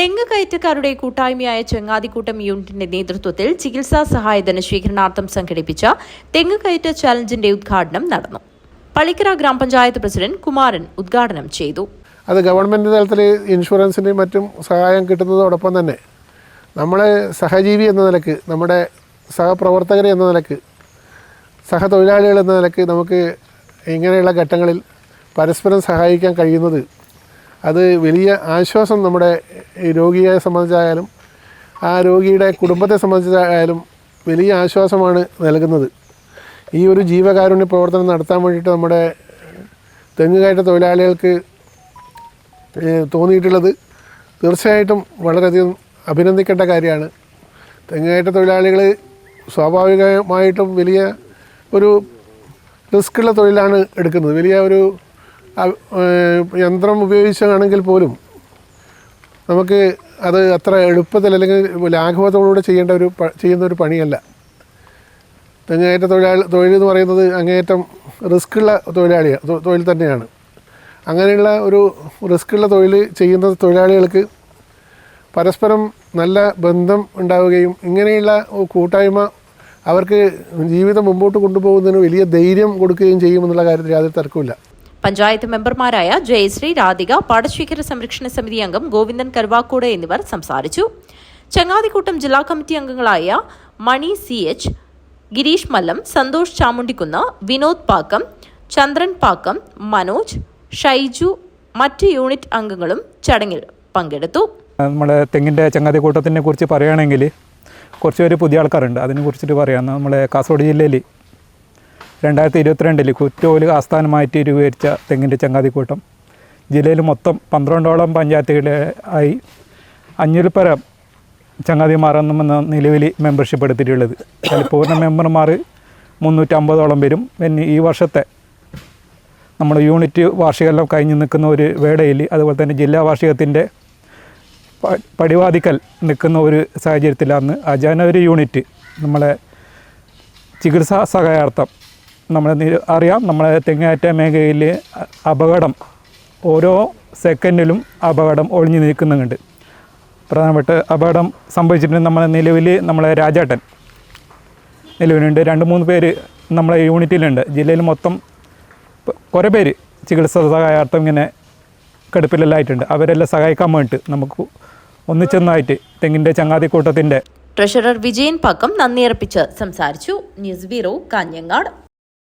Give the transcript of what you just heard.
തെങ്ങ് കയറ്റക്കാരുടെ കൂട്ടായ്മയായ ചെങ്ങാതിക്കൂട്ടം യൂണിറ്റിന്റെ നേതൃത്വത്തിൽ ചികിത്സാ സഹായധന സ്വീകരണാർത്ഥം സംഘടിപ്പിച്ച തെങ്ങ് കയറ്റ ചലഞ്ചിന്റെ ഉദ്ഘാടനം നടന്നു. പള്ളിക്കര ഗ്രാമപഞ്ചായത്ത് പ്രസിഡന്റ് കുമാരൻ ഉദ്ഘാടനം ചെയ്തു. അത് ഗവൺമെന്റ് തലത്തിൽ ഇൻഷുറൻസിന്റെയും മറ്റും സഹായം കിട്ടുന്നതോടൊപ്പം തന്നെ നമ്മളെ സഹജീവി എന്ന നിലയ്ക്ക് നമ്മുടെ സഹപ്രവർത്തകർ എന്ന നിലയ്ക്ക് സഹതൊഴിലാളികൾ എന്ന നിലയ്ക്ക് നമുക്ക് ഇങ്ങനെയുള്ള ഘട്ടങ്ങളിൽ പരസ്പരം സഹായിക്കാൻ കഴിയുന്നത് അത് വലിയ ആശ്വാസം നമ്മുടെ രോഗിയെ സംബന്ധിച്ചായാലും ആ രോഗിയുടെ കുടുംബത്തെ സംബന്ധിച്ചായാലും വലിയ ആശ്വാസമാണ് നൽകുന്നത്. ഈ ഒരു ജീവകാരുണ്യ പ്രവർത്തനം നടത്താൻ വേണ്ടിയിട്ട് നമ്മുടെ തെങ്ങുകയറ്റ തൊഴിലാളികൾക്ക് തോന്നിയിട്ടുള്ളത് തീർച്ചയായിട്ടും വളരെയധികം അഭിനന്ദിക്കേണ്ട കാര്യമാണ്. തെങ്ങുകയറ്റ തൊഴിലാളികൾ സ്വാഭാവികമായിട്ടും വലിയ ഒരു റിസ്ക്കുള്ള തൊഴിലാണ് എടുക്കുന്നത്. വലിയ ഒരു യന്ത്രം ഉപയോഗിച്ചാണെങ്കിൽ പോലും നമുക്ക് അത് അത്ര എളുപ്പത്തിൽ അല്ലെങ്കിൽ ലാഘവത്തോടുകൂടെ ചെയ്യേണ്ട ഒരു ചെയ്യുന്ന ഒരു പണിയല്ല. തെങ്ങേറ്റ തൊഴിലാളി തൊഴിൽ എന്ന് പറയുന്നത് അങ്ങേയറ്റം റിസ്ക്കുള്ള തൊഴിലാളിയാണ് തൊ- തൊഴിൽ തന്നെയാണ്. അങ്ങനെയുള്ള ഒരു റിസ്ക്കുള്ള തൊഴിൽ ചെയ്യുന്ന തൊഴിലാളികൾക്ക് പരസ്പരം നല്ല ബന്ധം ഉണ്ടാവുകയും ഇങ്ങനെയുള്ള കൂട്ടായ്മ അവർക്ക് ജീവിതം മുമ്പോട്ട് കൊണ്ടുപോകുന്നതിന് വലിയ ധൈര്യം കൊടുക്കുകയും ചെയ്യുമെന്നുള്ള കാര്യത്തിൽ യാതൊരു തർക്കമില്ല പഞ്ചായത്ത് മെമ്പർമാരായ ജയശ്രീ രാധിക പാടശേഖര സംരക്ഷണ സമിതി അംഗം ഗോവിന്ദൻ കരുവാക്കോട് എന്നിവർ സംസാരിച്ചു. ചങ്ങാതിക്കൂട്ടം ജില്ലാ കമ്മിറ്റി അംഗങ്ങളായ മണി സി എച്ച് ഗിരീഷ് മല്ലം സന്തോഷ് ചാമുണ്ടിക്കുന്ന് വിനോദ് പാക്കം ചന്ദ്രൻ പാക്കം മനോജ് ഷൈജു മറ്റ് യൂണിറ്റ് അംഗങ്ങളും ചടങ്ങിൽ പങ്കെടുത്തു. നമ്മുടെ തെങ്ങിന്റെ ചങ്ങാതിക്കൂട്ടത്തിനെ കുറിച്ച് പറയുകയാണെങ്കിൽ കുറച്ച് പേര് പുതിയ ആൾക്കാരുണ്ട്. അതിനെ കുറിച്ചിട്ട് പറയാം. നമ്മളെ കാസർഗോഡ് ജില്ലയിൽ രണ്ടായിരത്തി ഇരുപത്തിരണ്ടിൽ കുറ്റോൽ ആസ്ഥാനമായിട്ട് രൂപീകരിച്ച തെങ്ങിന്റെ ചങ്ങാതിക്കൂട്ടം. ജില്ലയിൽ മൊത്തം പന്ത്രണ്ടോളം പഞ്ചായത്തുകളെ ആയി അഞ്ഞൂറ് പരം ചങ്ങാതിമാരെന്ന നിലവിൽ മെമ്പർഷിപ്പ് എടുത്തിട്ടുള്ളത്. അതിൽ പൂർണ മെമ്പർമാർ മുന്നൂറ്റമ്പതോളം വരും പിന്നെ ഈ വർഷത്തെ നമ്മുടെ യൂണിറ്റ് വാർഷികമെല്ലാം കഴിഞ്ഞ് നിൽക്കുന്ന ഒരു വേടയിൽ അതുപോലെ തന്നെ ജില്ലാ വാർഷികത്തിന്റെ പടിവാതിക്കൽ നിൽക്കുന്ന ഒരു സാഹചര്യത്തിലാണ് ആ ജനുവരി യൂണിറ്റ് നമ്മളെ ചികിത്സാ സഹായാർത്ഥം നമ്മളെ നി- അറിയാം. നമ്മളെ തെങ്ങേറ്റ മേഖലയിൽ അപകടം ഓരോ സെക്കൻഡിലും അപകടം ഒളിഞ്ഞു നിൽക്കുന്നുണ്ട്. പ്രധാനപ്പെട്ട അപകടം സംഭവിച്ചിട്ടുണ്ട് നമ്മളെ നിലവിൽ നമ്മളെ രാജാട്ടൻ നിലവിലുണ്ട്. രണ്ട് മൂന്ന് പേര് നമ്മളെ യൂണിറ്റിലുണ്ട്. ജില്ലയിൽ മൊത്തം കുറേ പേര് ചികിത്സ സഹായാർത്ഥം ഇങ്ങനെ കടുപ്പിലെല്ലായിട്ടുണ്ട്. അവരെല്ലാം സഹായിക്കാൻ വേണ്ടിയിട്ട് നമുക്ക് ഒന്നിച്ചൊന്നായിട്ട് തെങ്ങിന്റെ ചങ്ങാതിക്കൂട്ടത്തിന്റെ ട്രഷറർ വിജയൻ പക്കം നന്ദിയർപ്പിച്ച് സംസാരിച്ചു. News bureau Kanhangad.